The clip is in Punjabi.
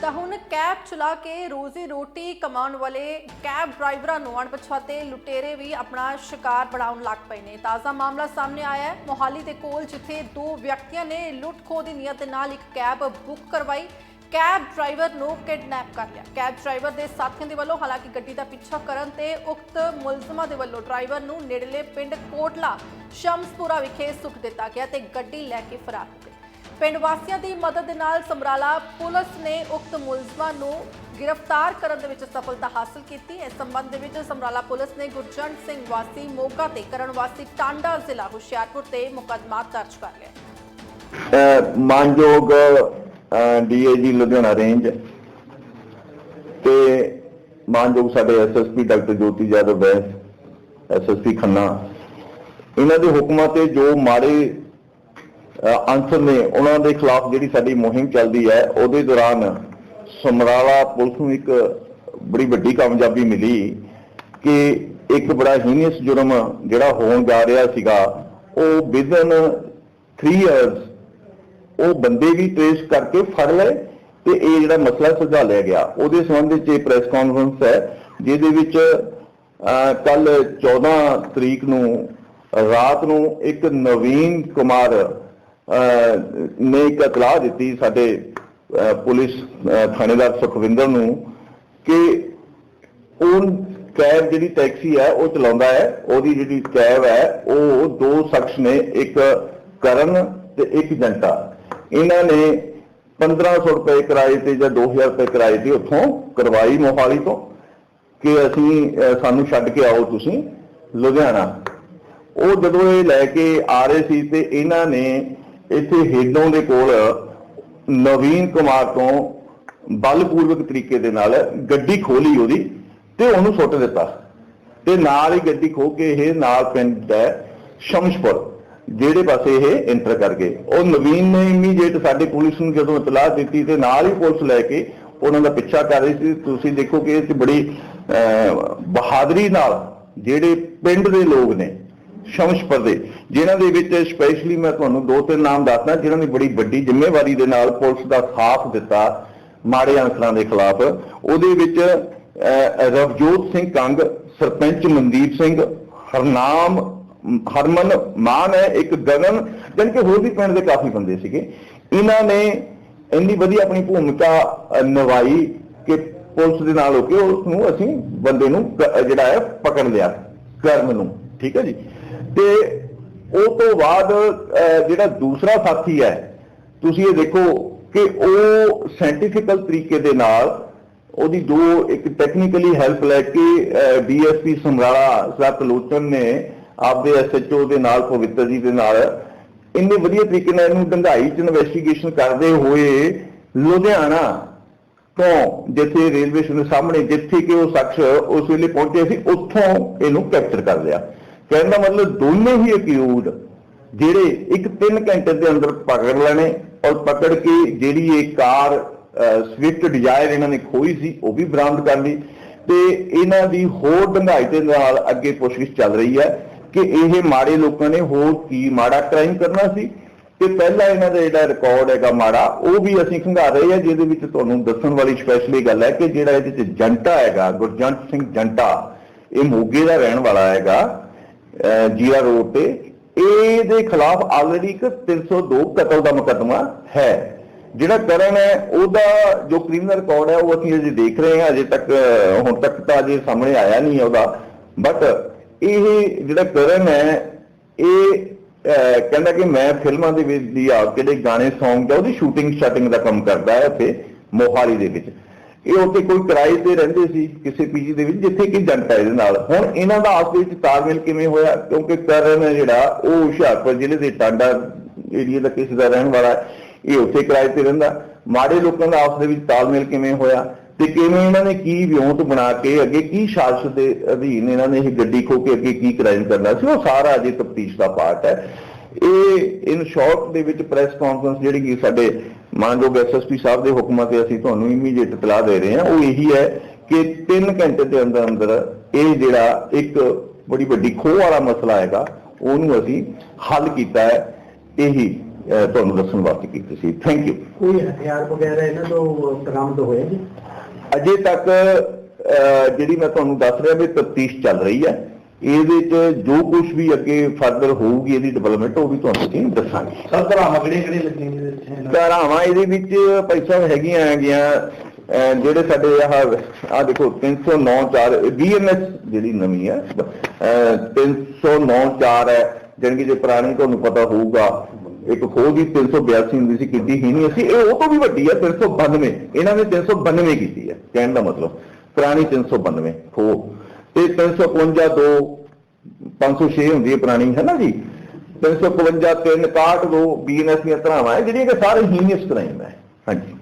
ਤਾਂ ਹੁਣ ਕੈਬ ਚਲਾ ਕੇ ਰੋਜ਼ੀ ਰੋਟੀ ਕਮਾਉਣ ਵਾਲੇ ਕੈਬ ਡਰਾਈਵਰਾਂ ਨੂੰ ਅਣਪਛਾਤੇ ਲੁਟੇਰੇ ਵੀ ਆਪਣਾ ਸ਼ਿਕਾਰ ਬਣਾਉਣ ਲੱਗ ਪਏ ਨੇ। ਤਾਜ਼ਾ ਮਾਮਲਾ ਸਾਹਮਣੇ ਆਇਆ ਹੈ। ਮੋਹਾਲੀ ਦੇ ਕੋਲ ਜਿੱਥੇ ਦੋ ਵਿਅਕਤੀਆਂ ਨੇ ਲੁੱਟ ਖੋਹ ਦੀ ਨੀਅਤ ਨਾਲ ਇੱਕ ਕੈਬ ਬੁੱਕ ਕਰਵਾਈ। ਕੈਬ ਡਰਾਈਵਰ ਨੂੰ ਕਿਡਨੈਪ ਕਰ ਲਿਆ। ਕੈਬ ਡਰਾਈਵਰ ਦੇ ਸਾਥੀਆਂ ਦੇ ਵੱਲੋਂ ਹਾਲਾਂਕਿ ਗੱਡੀ ਦਾ ਪਿੱਛਾ ਕਰਨ ਤੇ ਉਕਤ ਮੁਲਜ਼ਮਾਂ ਦੇ ਵੱਲੋਂ ਡਰਾਈਵਰ ਨੂੰ ਨੇੜਲੇ ਪਿੰਡ ਕੋਟਲਾ, ਸ਼ਮਸਪੁਰਾ ਵਿਖੇ ਸੁੱਟ ਦਿੱਤਾ ਗਿਆ ਤੇ ਗੱਡੀ ਲੈ ਕੇ ਫਰਾਰ ਹੋ ਗਏ। ਪਿੰਡ ਵਾਸੀਆਂ ਦੀ ਮਦਦ ਦੇ ਨਾਲ ਸਮਰਾਲਾ ਪੁਲਿਸ ਨੇ ਉਕਤ ਮੁਲਜ਼ਮਾਂ ਨੂੰ ਗ੍ਰਿਫਤਾਰ ਕਰਨ ਦੇ ਵਿੱਚ ਸਫਲਤਾ ਹਾਸਲ ਕੀਤੀ। ਇਸ ਸੰਬੰਧ ਦੇ ਵਿੱਚ ਸਮਰਾਲਾ ਪੁਲਿਸ ਨੇ ਗੁਰਜੰਟ ਸਿੰਘ ਵਾਸੀ ਮੋਗਾ ਤੇ ਕਰਨ ਵਾਸੀ ਟਾਂਡਾ ਜ਼ਿਲ੍ਹਾ ਹੁਸ਼ਿਆਰਪੁਰ ਤੇ ਮੁਕੱਦਮਾ ਦਰਜ ਕਰ ਲਿਆ। ਮਾਨਯੋਗ ਡੀਏਜੀ ਲੁਧਿਆਣਾ ਰੇਂਜ ਤੇ ਮਾਨਯੋਗ ਸਾਡੇ SSP doctor Jyoti Jadhav Bains SSP Khanna, ਇਹਨਾਂ ਦੇ ਹੁਕਮਾਂ ਤੇ ਜੋ ਮਾੜੇ ਅਹ ਅਨਸਰ ਨੇ ਉਹਨਾਂ ਦੇ ਖਿਲਾਫ ਜਿਹੜੀ ਸਾਡੀ ਮੁਹਿੰਮ ਚੱਲਦੀ ਹੈ, ਉਹਦੇ ਦੌਰਾਨ ਸਮਰਾਲਾ ਪੁਲਿਸ ਨੂੰ ਇੱਕ ਬੜੀ ਵੱਡੀ ਕਾਮਯਾਬੀ ਮਿਲੀ ਕਿ ਇੱਕ ਬੜਾ ਹੀਨੀਅਸ ਜੁਰਮ ਜਿਹੜਾ ਹੋਣ ਜਾ ਰਿਹਾ ਸੀਗਾ, ਉਹ ਵਿਦਨ 3 ਇਅਰਸ ਉਹ ਬੰਦੇ ਵੀ ਟ੍ਰੇਸ ਕਰਕੇ ਫੜ ਲਏ ਤੇ ਇਹ ਜਿਹੜਾ ਮਸਲਾ ਸੁਝਾ ਲਿਆ ਗਿਆ। ਉਹਦੇ ਸੰਬੰਧ ਵਿੱਚ ਇਹ ਪ੍ਰੈਸ ਕਾਨਫਰੰਸ ਹੈ, ਜਿਹਦੇ ਵਿੱਚ ਕੱਲ 14 ਤਰੀਕ ਨੂੰ ਰਾਤ ਨੂੰ ਇੱਕ ਨਵੀਨ ਕੁਮਾਰ ਨੇ ਇੱਕ ਇਤਲਾਹ ਦਿੱਤੀ ਸਾਡੇ ਪੁਲਿਸ ਅਹ, ਥਾਣੇਦਾਰ ਸੁਖਵਿੰਦਰ ਨੂੰ ਕਿ ਉਹ ਕੈਬ ਜਿਹੜੀ ਟੈਕਸੀ ਹੈ ਉਹ ਚਲਾਉਂਦਾ ਹੈ ਉਹਦੀ ਜਿਹੜੀ ਕੈਬ ਹੈ ਉਹ ਦੋ ਸ਼ਖਸ ਨੇ ਇੱਕ ਕਰਨ ਤੇ ਇੱਕ ਜੰਟਾ। ਇਹਨਾਂ ਨੇ 1500 ਰੁਪਏ ਕਿਰਾਏ ਤੇ ਜਾਂ 2000 ਰੁਪਏ ਕਿਰਾਏ ਤੇ ਉੱਥੋਂ ਕਰਵਾਈ ਮੋਹਾਲੀ ਤੋਂ ਕਿ ਅਸੀਂ ਸਾਨੂੰ ਛੱਡ ਕੇ ਆਓ ਤੁਸੀਂ ਲੁਧਿਆਣਾ। ਉਹ ਜਦੋਂ ਇਹ ਲੈ ਕੇ ਆ ਰਹੇ ਸੀ ਤੇ ਇਹਨਾਂ ਨੇ ਇੱਥੇ ਹੇਡੋਂ ਦੇ ਕੋਲ ਨਵੀਨ ਕੁਮਾਰ ਤੋਂ ਬਲਪੂਰਵਕ ਤਰੀਕੇ ਦੇ ਨਾਲ ਗੱਡੀ ਖੋਲੀ ਉਹਦੀ ਤੇ ਉਹਨੂੰ ਸੁੱਟ ਦਿੱਤਾ। ਤੇ ਨਾਲ ਹੀ ਗੱਡੀ ਖੋ ਕੇ ਇਹ ਨਾਲ ਪਿੰਡ ਹੈ ਸ਼ਮਸ਼ਪੁਰ ਜਿਹੜੇ ਪਾਸੇ ਇਹ ਐਂਟਰ ਕਰ ਗਏ। ਉਹ ਨਵੀਨ ਨੇ ਇਮੀਡੀਏਟ ਸਾਡੇ ਪੁਲਿਸ ਨੂੰ ਜਦੋਂ ਇਤਲਾਹ ਦਿੱਤੀ ਤੇ ਨਾਲ ਹੀ ਪੁਲਿਸ ਲੈ ਕੇ ਉਹਨਾਂ ਦਾ ਪਿੱਛਾ ਕਰ ਰਹੀ ਸੀ। ਤੁਸੀਂ ਦੇਖੋ ਕਿ ਇਹ ਤੇ ਬੜੀ ਅਹ, ਬਹਾਦਰੀ ਨਾਲ ਜਿਹੜੇ ਪਿੰਡ ਦੇ ਲੋਕ ਨੇ ਸ਼ਮਸ਼ਪੁਰ ਦੇ ਜਿਨ੍ਹਾਂ ਦੇ ਵਿੱਚ ਸਪੈਸ਼ਲੀ ਮੈਂ ਤੁਹਾਨੂੰ ਦੋ ਤਿੰਨ ਨਾਮ ਦੱਸਦਾ, ਜਿਨ੍ਹਾਂ ਨੇ ਬੜੀ ਵੱਡੀ ਜ਼ਿੰਮੇਵਾਰੀ ਦੇ ਨਾਲ ਪੁਲਿਸ ਦਾ ਸਾਥ ਦਿੱਤਾ ਮਾੜੇ ਅਨਸਰਾਂ ਦੇ ਖਿਲਾਫ। ਉਹਦੇ ਵਿੱਚ ਰਵਜੋਤ ਸਿੰਘ ਕੰਗ, ਸਰਪੰਚ ਮਨਦੀਪ ਸਿੰਘ, ਹਰਨਾਮ, ਹਰਮਨ ਮਾਨ ਹੈ, ਇੱਕ ਗਗਨ, ਜਾਣੀ ਕਿ ਹੋਰ ਵੀ ਪਿੰਡ ਦੇ ਕਾਫੀ ਬੰਦੇ ਸੀਗੇ। ਇਹਨਾਂ ਨੇ ਇੰਨੀ ਵਧੀਆ ਆਪਣੀ ਭੂਮਿਕਾ ਨਿਭਾਈ ਕਿ ਪੁਲਿਸ ਦੇ ਨਾਲ ਹੋ ਕੇ ਉਸ ਨੂੰ ਅਸੀਂ ਬੰਦੇ ਨੂੰ ਜਿਹੜਾ ਹੈ, ਪਕੜ ਲਿਆ ਕਰਨ ਨੂੰ। ਠੀਕ ਹੈ ਜੀ? ਤੇ ਉਹ ਤੋਂ ਬਾਅਦ ਜਿਹੜਾ ਦੂਸਰਾ ਸਾਥੀ ਹੈ, ਤੁਸੀਂ ਇਹ ਦੇਖੋ ਕਿ ਉਹ ਸਾਇੰਟੀਫਿਕਲ ਤਰੀਕੇ ਦੇ ਨਾਲ ਉਹਦੀ ਦੋ, ਇੱਕ ਟੈਕਨੀਕਲੀ ਹੈਲਪ ਲੈ ਕੇ ਡੀਐਸਪੀ ਸਮਰਾਲਾ ਸਰ ਲੋਚਨ ਨੇ ਆਪਦੇ ਐਸਐਚਓ ਦੇ ਨਾਲ, ਪਵਿੱਤਰ ਜੀ ਦੇ ਨਾਲ, ਇੰਨੇ ਵਧੀਆ ਤਰੀਕੇ ਨਾਲ ਇਹਨੂੰ ਡੰਗਾਈ ਚ ਇਨਵੈਸਟੀਗੇਸ਼ਨ ਕਰਦੇ ਹੋਏ ਲੁਧਿਆਣਾ ਤੋਂ ਜਿੱਥੇ ਰੇਲਵੇ ਸਟੇਸ਼ਨ ਸਾਹਮਣੇ, ਜਿੱਥੇ ਕਿ ਉਹ ਸ਼ਖਸ ਉਸ ਵੇਲੇ ਪਹੁੰਚੇ ਸੀ, ਉੱਥੋਂ ਇਹਨੂੰ ਕੈਪਚਰ ਕਰ ਲਿਆ। ਕਹਿਣ ਦਾ ਮਤਲਬ ਦੋਨੇ ਹੀ ਅਕਿਊਜ਼ ਜਿਹੜੇ ਇੱਕ 3 ਘੰਟੇ ਦੇ ਅੰਦਰ ਪਕੜ ਲੈਣੇ ਔਰ ਪਕੜ ਕੇ ਜਿਹੜੀ ਇਹ ਕਾਰ ਸਵਿਫਟ ਡਿਜ਼ਾਇਰ ਇਹਨਾਂ ਨੇ ਖੋਈ ਸੀ, ਉਹ ਵੀ ਬਰਾਮਦ ਕਰ ਲਈ। ਤੇ ਇਹਨਾਂ ਦੀ ਹੋਰ ਡੰਗਾਈ ਦੇ ਨਾਲ ਅੱਗੇ ਪੁੱਛਗਿੱਛ ਚੱਲ ਰਹੀ ਹੈ ਕਿ ਇਹ ਮਾੜੇ ਲੋਕਾਂ ਨੇ ਹੋਰ ਕੀ ਮਾੜਾ ਕ੍ਰਾਈਮ ਕਰਨਾ ਸੀ। ਤੇ ਪਹਿਲਾਂ ਇਹਨਾਂ ਦਾ ਜਿਹੜਾ ਰਿਕਾਰਡ ਹੈਗਾ ਮਾੜਾ, ਉਹ ਵੀ ਅਸੀਂ ਖੰਗਾਰ ਰਹੇ ਹਾਂ, ਜਿਹਦੇ ਵਿੱਚ ਤੁਹਾਨੂੰ ਦੱਸਣ ਵਾਲੀ ਸਪੈਸ਼ਲੀ ਗੱਲ ਹੈ ਕਿ ਜਿਹੜਾ ਇਹਦੇ ਚ ਜੰਟਾ ਹੈਗਾ, ਗੁਰਜੰਟ ਸਿੰਘ ਜੰਟਾ, ਇਹ ਮੋਗੇ ਦਾ ਰਹਿਣ ਵਾਲਾ ਹੈਗਾ। ਜੀਰਾ ਰੋਡ ਤੇ ਇਹਦੇ ਖਿਲਾਫ ਆਲਰੇਡੀ ਇੱਕ 302 ਕਤਲ ਦਾ ਮੁਕੱਦਮਾ ਹੈ। ਜਿਹੜਾ ਕਰਨ ਹੈ, ਉਹਦਾ ਜੋ ਕ੍ਰਿਮੀਨਲ ਰਿਕਾਰਡ ਹੈ, ਉਹ ਅਸੀਂ ਅਜੇ ਦੇਖ ਰਹੇ ਹਾਂ ਅਜੇ ਤੱਕ ਹੁਣ ਤੱਕ ਤਾਂ ਅਜੇ ਸਾਹਮਣੇ ਆਇਆ ਨਹੀਂ ਉਹਦਾ। ਬਟ ਇਹ ਜਿਹੜਾ ਕਰਨ ਹੈ, ਇਹ ਕਹਿੰਦਾ ਕਿ ਮੈਂ ਫਿਲਮਾਂ ਦੇ ਵਿੱਚ ਦੀ ਆ ਕਿਹੜੇ ਗਾਣੇ ਸੌਂਗ ਜਾਂ ਉਹਦੀ ਸ਼ੂਟਿੰਗ ਸ਼ਟਿੰਗ ਦਾ ਕੰਮ ਕਰਦਾ ਹੈ ਉੱਥੇ, ਮੋਹਾਲੀ ਦੇ ਵਿੱਚ। ਇਹ ਉੱਥੇ ਕੋਈ ਕਿਰਾਏ ਤੇ ਰਹਿੰਦੇ ਸੀ, ਕਿਸੇ ਪੀਜੀ ਦੇ ਵਿੱਚ, ਜਿੱਥੇ ਕਿ ਜਨਤਾ ਇਹਦੇ ਨਾਲ। ਹੁਣ ਇਹਨਾਂ ਦਾ ਆਪਸ ਵਿੱਚ ਤਾਲਮੇਲ ਕਿਵੇਂ ਹੋਇਆ? ਕਿਉਂਕਿ ਕਰਨ ਹੈ ਜਿਹੜਾ, ਉਹ ਹੁਸ਼ਿਆਰਪੁਰ ਜ਼ਿਲ੍ਹੇ ਦੇ ਟਾਂਡਾ ਏਰੀਆ ਦਾ ਕਿਸੇ ਦਾ ਰਹਿਣ ਵਾਲਾ ਇਹ ਉੱਥੇ ਕਿਰਾਏ ਤੇ ਰਹਿੰਦਾ। ਮਾੜੇ ਲੋਕਾਂ ਦਾ ਆਪਸ ਦੇ ਵਿੱਚ ਤਾਲਮੇਲ ਕਿਵੇਂ ਹੋਇਆ? ਤੇ ਕਿਵੇਂ ਇਹਨਾਂ ਨੇ ਕੀ ਵਿਉਂਤ ਬਣਾ ਕੇ, ਅੱਗੇ ਕੀ ਸਾਜ਼ਿਸ਼ ਦੇ ਅਧੀਨ ਇਹਨਾਂ ਨੇ ਇਹ ਗੱਡੀ ਖੋ ਕੇ ਅੱਗੇ ਕੀ ਕ੍ਰਾਈਮ ਕਰਨਾ ਸੀ, ਉਹ ਸਾਰਾ ਅਜੇ ਤਫਤੀਸ਼ ਦਾ ਪਾਰਟ ਹੈ। ਇਹ ਇਨ ਸ਼ਾਰਟ ਦੇ ਵਿੱਚ ਪ੍ਰੈਸ ਕਾਨਫਰੰਸ ਜਿਹੜੀ ਕਿ ਸਾਡੇ ਮਾਨਯੋਗ ਐਸਐਸਪੀ ਸਾਹਿਬ ਦੇ ਹੁਕਮਾਂ ਤੇ ਅਸੀਂ ਤੁਹਾਨੂੰ ਇਮੀਡੀਏਟ ਇਤਲਾਹ ਦੇ ਰਹੇ ਹਾਂ। ਉਹ ਇਹੀ ਹੈ ਕਿ 3 ਘੰਟੇ ਦੇ ਅੰਦਰ ਅੰਦਰ ਇਹ ਜਿਹੜਾ ਇੱਕ ਬੜੀ ਵੱਡੀ ਖੋਹ ਵਾਲਾ ਮਸਲਾ ਹੈਗਾ ਉਹਨੂੰ ਅਸੀਂ ਹੱਲ ਕੀਤਾ ਹੈ। ਇਹੀ ਤੁਹਾਨੂੰ ਦੱਸਣ ਵਾਸਤੇ ਕੀਤੀ ਸੀ। ਥੈਂਕ ਯੂ ਕੋਈ ਹਥਿਆਰ ਵਗੈਰਾ ਇਹਨਾਂ ਤੋਂ ਬਰਾਮਦ ਹੋਇਆ ਜੀ ਅਜੇ ਤੱਕ ਜਿਹੜੀ ਮੈਂ ਤੁਹਾਨੂੰ ਦੱਸ ਰਿਹਾ ਵੀ ਤਫਤੀਸ਼ ਚੱਲ ਰਹੀ ਹੈ। ਇਹਦੇ ਚ ਜੋ ਕੁਝ ਵੀ ਅੱਗੇ ਫਰਦਰ ਹੋਊਗੀ ਇਹਦੀ ਡਿਵੈਲਪਮੈਂਟ ਉਹ ਵੀ ਤੁਹਾਨੂੰ ਅਸੀਂ ਦੱਸਾਂਗੇ। ਸਰ ਧਰਾਵਾਂ ਕਿਹੜੀਆਂ ਲੱਗੀਆਂ ਜਿਹਦੇ ਵਿੱਚ ਧਾਰਾਵਾਂ ਇਹਦੇ ਵਿੱਚ ਪੈਸਾ ਹੈਗੀਆਂ ਹੈਗੀਆਂ ਜਿਹੜੇ ਸਾਡੇ ਆਹ ਆ ਦੇਖੋ 309 4 ਬੀਐਮਐਸ ਜਿਹੜੀ ਨਵੀਂ ਹੈ ਅਹ 309 4 ਹੈ ਕਿ ਜੇ ਪੁਰਾਣੀ ਤੁਹਾਨੂੰ ਪਤਾ ਹੋਊਗਾ ਇੱਕ ਖੋਹ ਦੀ 382 ਹੁੰਦੀ ਸੀ ਕਿੱਡੀ ਹੀ ਨਹੀਂ ਅਸੀਂ ਇਹ ਉਹ ਤੋਂ ਵੀ ਵੱਡੀ ਹੈ 392 ਇਹਨਾਂ ਨੇ 392 ਕੀਤੀ ਹੈ ਕਹਿਣ ਦਾ ਮਤਲਬ ਪੁਰਾਣੀ 392 ਖੋਹ। ਤੇ 352 ਦੋ 506 ਹੁੰਦੀ ਹੈ ਪੁਰਾਣੀ, ਹੈ ਨਾ ਜੀ? 352 361 ਦੋ ਬੀਐਨਐਸ ਦੀਆਂ ਧਰਾਵਾਂ ਹੈ, ਜਿਹੜੀਆਂ ਕਿ ਸਾਰੇ ਹੀਨੀਅਸ ਕ੍ਰਾਈਮ ਹੈ ਹਾਂਜੀ।